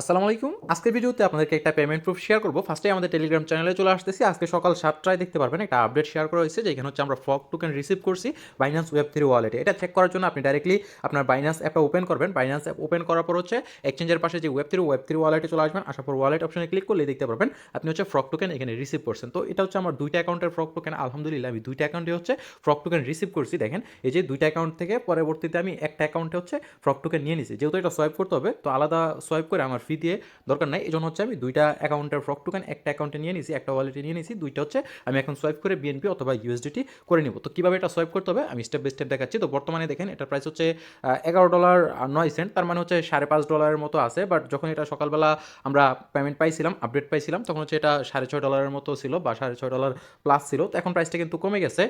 আসসালামু আলাইকুম। আজকের ভিডিওতে আপনাদেরকে একটা পেমেন্ট প্রুফ শেয়ার করব। ফার্স্টে আমাদের টেলিগ্রাম চ্যানেলে চলে আসতেছি। আজকে সকাল সাতটায় দেখতে পারবেন একটা আপডেট শেয়ার করা হয়েছে, যেখানে হচ্ছে আমরা ফ্রক টোকেন রিসিভ করছি বাইন্যান্স ওয়েব থ্রি ওয়ালেটে এটা চেক করার জন্য আপনি ডাইরেক্টলি আপনার বাইন্যান্স অ্যাপটা ওপেন করবেন। বাইন্যান্স অ্যাপ ওপেন করার পর হচ্ছে এক্সচেঞ্জের পাশে যে ওয়েব থ্রি ওয়েব থ্রি ওয়ালেটে চলে আসবেন। আসার পর ওয়ালেট অপশনে ক্লিক করলে দেখতে পারবেন আপনি হচ্ছে ফ্রক টোকেন এখানে রিসিভ করছেন। তো এটা হচ্ছে আমার দুইটা অ্যাকাউন্টের ফ্রক টোকেন আলহামদুলিল্লাহ, আমি দুইটা অ্যাকাউন্টে হচ্ছে ফ্রক টোকেন রিসিভ করছি। দেখেন, এই যে দুইটা অ্যাকাউন্ট থেকে পরবর্তীতে আমি একটা অ্যাকাউন্টে হচ্ছে ফ্রক টোকেন নিয়ে নিছি। যেহেতু এটা সোয়াইপ করতে হবে, তো আলাদা সোয়াইপ করে আমার ফি দিয়ে দরকার নাই। এই জন্য হচ্ছে আমি দুইটা অ্যাকাউন্টের ফ্রক টোকেন একটা অ্যাকাউন্টে নিয়ে নিছি, একটা ওয়ালেটে নিয়ে নিছি, দুইটা হচ্ছে আমি এখন সোয়াইপ করে বিএনপি অথবা ইউএসডিটি করে নিব। তো কীভাবে এটা সোয়াইপ করতে হবে? আমি স্টেপ বাই স্টেপ দেখাচ্ছি। তো বর্তমানে দেখেন এটার প্রাইস হচ্ছে এগারো ডলার নয় সেন্ট তার মানে হচ্ছে সাড়ে পাঁচ ডলারের মতো আছে। বাট যখন এটা সকালবেলা আমরা পেমেন্ট পাইছিলাম আপডেট পাইছিলাম, তখন হচ্ছে এটা সাড়ে ছয় ডলারের মতো ছিল বা সাড়ে ছয় ডলার প্লাস ছিল। তো এখন প্রাইসটা কিন্তু কমে গেছে।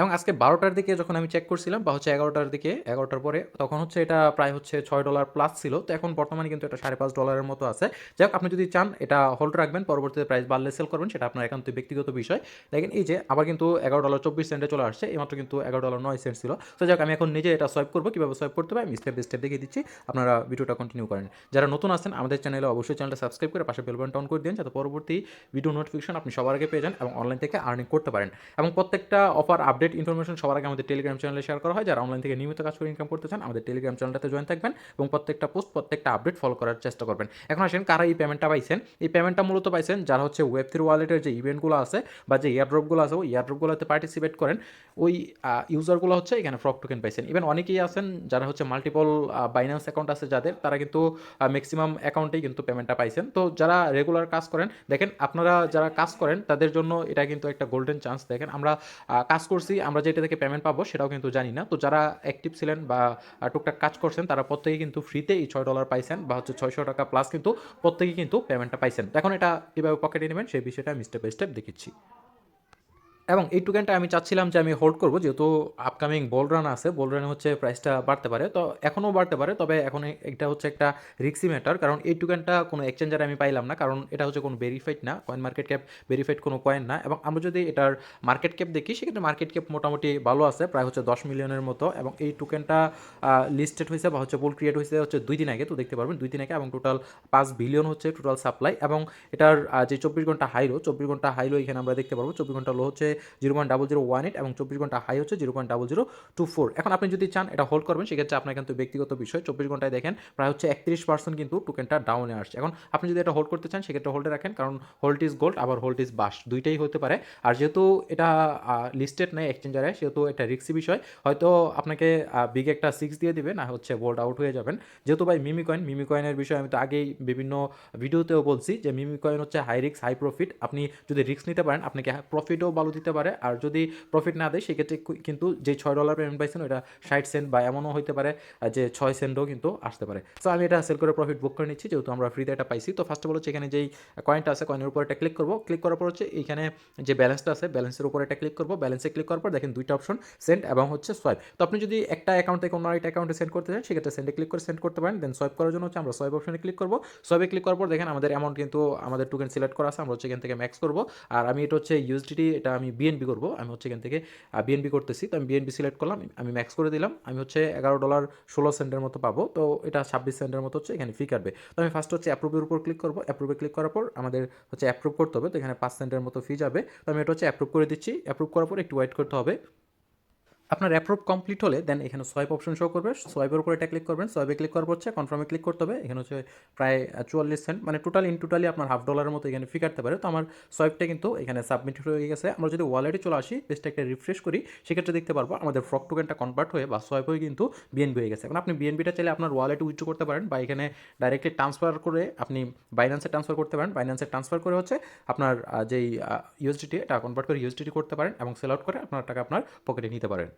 এবং আজকে বারোটার দিকে যখন আমি চেক করছিলাম, বা হচ্ছে এগারোটার দিকে, এগারোটার পরে, তখন হচ্ছে এটা প্রায় হচ্ছে ছয় ডলার প্লাস ছিল। তো এখন বর্তমানে কিন্তু এটা সাড়ে পাঁচ ডলারের মতো আছে। যাই হোক, আপনি যদি চান, এটা হোল্ড রাখবেন, পরবর্তীতে প্রাইস বাড়লে সেল করবেন, সেটা আপনার একান্ত ব্যক্তিগত বিষয়। দেখেন, এই যে, আবার কিন্তু এগারো ডলার চব্বিশ সেন্টে চলে আসছে, এইমাত্র কিন্তু এগারো ডলার নয় সেন্ট ছিল। তো যাক আমি এখন নিজে এটা সোয়াইপ করব, কীভাবে সোয়াইপ করতে হবে, আমি স্টেপ বাই স্টেপ দেখিয়ে দিচ্ছি। আপনারা ভিডিওটা কন্টিনিউ করেন। যারা নতুন আছেন, আমাদের চ্যানেলে অবশ্যই চ্যানেলটা সাবস্ক্রাইব করে পাশে বেলবন অন করে দিন, যাতে পরবর্তী ভিডিও নোটিফিকেশন আপনি সবার আগে পেয়ে যান এবং অনলাইন থেকে আর্নিং করতে পারেন। এবং প্রত্যেকটা অফার আপডেট ইনফরমেশন সবার আগে আমাদের টেলিগ্রাম চ্যানেলে শেয়ার করা হয়। যারা অনলাইন থেকে নিয়মিত কাজ করে ইনকাম করতে চান, আমাদের টেলিগ্রাম চ্যানেলটাতে জয়েন থাকবেন এবং প্রত্যেকটা পোস্ট প্রত্যেকটা আপডেট ফলো করার চেষ্টা করবেন। এখন আসেন, কারা এই পেমেন্টটা পাইছেন? এই পেমেন্টটা মূলত পাইছেন যারা হচ্ছে ওয়েব থ্রি ওয়ালেটের যে ইভেন্টগুলো আছে বা যে ইয়ারড্রপগুলো আছে, ওই ইয়ারড্রপগুলোতে পার্টিসিপেট করেন। ওই ইউজারগুলো হচ্ছে এখানে ফ্রক টোকেন পাইছেন। ইভেন অনেকেই আছেন যারা হচ্ছে মাল্টিপল বাইন্যান্স অ্যাকাউন্ট আছে যাদের, তারা কিন্তু ম্যাক্সিমাম অ্যাকাউন্টেই কিন্তু পেমেন্টটা পাইছেন। তো যারা রেগুলার কাজ করেন, দেখেন আপনারা যারা কাজ করেন, তাদের জন্য এটা কিন্তু একটা গোল্ডেন চান্স দেখেন আমরা কাজ করছি আমরা যেটা থেকে পেমেন্ট পাবো সেটাও কিন্তু জানি না। তো যারা অ্যাক্টিভ ছিলেন বা টুকটাক কাজ করছেন, তারা প্রত্যেকে কিন্তু ফ্রিতে এই ছয় ডলার পাইছেন বা হচ্ছে ছয়শো টাকা প্লাস কিন্তু প্রত্যেকেই কিন্তু পেমেন্টটা পাইছেন। এখন এটা কীভাবে পকেটে নেবেন, সেই বিষয়টা আমি স্টেপ বাই স্টেপ দেখিচ্ছি। এবং এই টোকেনটা আমি চাচ্ছিলাম যে আমি হোল্ড করব, যেহেতু আপকামিং বল রান আছে বল রানে হচ্ছে প্রাইসটা বাড়তে পারে। তো এখনও বাড়তে পারে, তবে এখন এটা হচ্ছে একটা রিক্সি ম্যাটার কারণ এই টোকেনটা কোনো এক্সচেঞ্জারে আমি পাইলাম না, কারণ এটা হচ্ছে কোনো ভেরিফাইড না কয়েন মার্কেট ক্যাপ ভেরিফাইড কোনো কয়েন না, এবং আমরা যদি এটার মার্কেট ক্যাপ দেখি, সেক্ষেত্রে মার্কেট ক্যাপ মোটামুটি ভালো আছে, প্রায় হচ্ছে দশ মিলিয়নের মতো, এবং এই টোকেনটা লিস্টেড হয়েছে বা হচ্ছে পোল ক্রিয়েট হয়েছে হচ্ছে দুই দিন আগে, তো দেখতে পারবেন দুই দিন আগে এবং টোটাল পাঁচ বিলিয়ন হচ্ছে টোটাল সাপ্লাই এবং এটার যে চব্বিশ ঘণ্টা হাইলো চব্বিশ ঘণ্টা হাইলো এখানে আমরা দেখতে পারব, চব্বিশ ঘণ্টা লো হচ্ছে zero point double zero one eight এবং চব্বিশ ঘণ্টা হাই হচ্ছে zero point double zero two four. এখন আপনি যদি চান এটা হোল্ড করবেন, সেক্ষেত্রে আপনার কিন্তু ব্যক্তিগত বিষয়। চব্বিশ ঘন্টায় দেখেন প্রায় হচ্ছে একত্রিশ পার্সেন্ট কিন্তু টোকেনটা ডাউনে আসছে। এখন আপনি যদি এটা হোল্ড করতে চান, সেক্ষেত্রে হোল্ডে রাখেন, কারণ হোল্ড ইজ গোল্ড আবার হোল্ড ইজ বাস দুইটাই হতে পারে। আর যেহেতু এটা লিস্টেড নেই এক্সচেঞ্জারে সেহেতু এটা রিক্সি বিষয়। হয়তো আপনাকে বিগ একটা সিক্স দিয়ে দিবে, না হচ্ছে বোল্ড আউট হয়ে যাবেন। যেহেতু ভাই মিমি কয়েন মিমি কয়েনের বিষয়ে আমি তো আগেই বিভিন্ন ভিডিওতেও বলছি যে মিমি কয়েন হচ্ছে হাই রিক্স হাই প্রফিট আপনি যদি রিক্স নিতে পারেন, আপনাকে প্রফিটও ভালো দিতে পারে। আর যদি প্রফিট না দেয়, সেক্ষেত্রে কিন্তু যে ছয় ডলার পেমেন্ট পাইছেন ওটা ষাট সেন্ট বা এমনও হইতে পারে যে ছয় সেন্টও কিন্তু আসতে পারে। সো আমি এটা সেল করে প্রফিট বুক করে নিচ্ছি, যেহেতু আমরা ফ্রিতে এটা পাইছি। তো ফার্স্ট অফ অল হচ্ছে এখানে যেই কয়েনটা আছে কয়েনের উপর এটা ক্লিক করব। ক্লিক করার পর হচ্ছে এখানে যে ব্যালেন্সটা আছে ব্যালেন্সের উপর এটা ক্লিক করব। ব্যালেন্সে ক্লিক করার পর দেখেন দুইটা অপশন সেন্ড এবং হচ্ছে সোয়াইপ তো আপনি যদি একটা অ্যাকাউন্ট থেকে অন্য একটা অ্যাকাউন্টে সেন্ড করতে চান, সেক্ষেত্রে সেন্ডে ক্লিক করে সেন্ড করতে পারেন। দেন সোয়াইপ করার জন্য হচ্ছে আমরা সোয়াইপ অপশনে ক্লিক করব। সোয়াইপে ক্লিক করার পর দেখেন আমাদের অ্যামাউন্ট কিন্তু আমাদের টোকেন সিলেক্ট করা আছে, আমরা হচ্ছে এখান থেকে ম্যাক্স করব। আর আমি এটা হচ্ছে ইউএসডিটি এটা আমি বিএনবি করব, আমি হচ্ছে এখান থেকে বিএনপি করতেছি, তো আমি বিএনপি সিলেক্ট করলাম, আমি ম্যাক্স করে দিলাম, আমি হচ্ছে এগারো ডলার ষোলো সেন্টের মতো পাবো, তো এটা ছাব্বিশ সেন্টের মতো হচ্ছে এখানে ফি কাটবে। তো আমি ফার্স্ট হচ্ছে অ্যাপ্রুভের উপর ক্লিক করব অ্যাপ্রুভে ক্লিক করার পর আমাদের হচ্ছে অ্যাপ্রুভ করতে হবে, তো এখানে পাঁচ সেন্টের মতো ফি যাবে, তো আমি এটা হচ্ছে অ্যাপ্রুভ করে দিচ্ছি অ্যাপ্রুভ করার পর একটু ওয়েট করতে হবে। আপনার অ্যাপ্রুভ কমপ্লিট হলে দেন এখানে সোয়াইপ অপশন শো করবে। সোয়াইপের উপর এটা ক্লিক করবেন। সোয়াইপে ক্লিক করার হচ্ছে কনফার্মে ক্লিক করতে হবে। এখানে হচ্ছে প্রায় চুয়াল্লিশ সেন্ট মানে টোটাল ইন টোটালি আপনার হাফ ডলারের মতো এখানে ফি কাটতে পারে। তো আমার সোয়াইপটা কিন্তু এখানে সাবমিট হয়ে গেছে। আমরা যদি ওয়ালেটে চলে আসি পেজটা একটা রিফ্রেশ করি, সেক্ষেত্রে দেখতে পারব আমাদের ফ্রক টোকেনটা কনভার্ট হয়ে বা সোয়াইপ হয়ে কিন্তু বিএনবি হয়ে গেছে। এখন আপনি বিএনবিটা চাইলে আপনার ওয়ালেটে উইথড্র করতে পারেন বা এখানে ডাইরেক্টলি ট্রান্সফার করে আপনি বাইন্যান্সে ট্রান্সফার করতে পারেন। বাইন্যান্সে ট্রান্সফার করে হচ্ছে আপনার যেই ইউএসডিটি এটা কনভার্ট করে ইউএসডিটি করতে পারেন এবং সেল আউট করে আপনার টাকা আপনার পকেটে নিতে পারেন।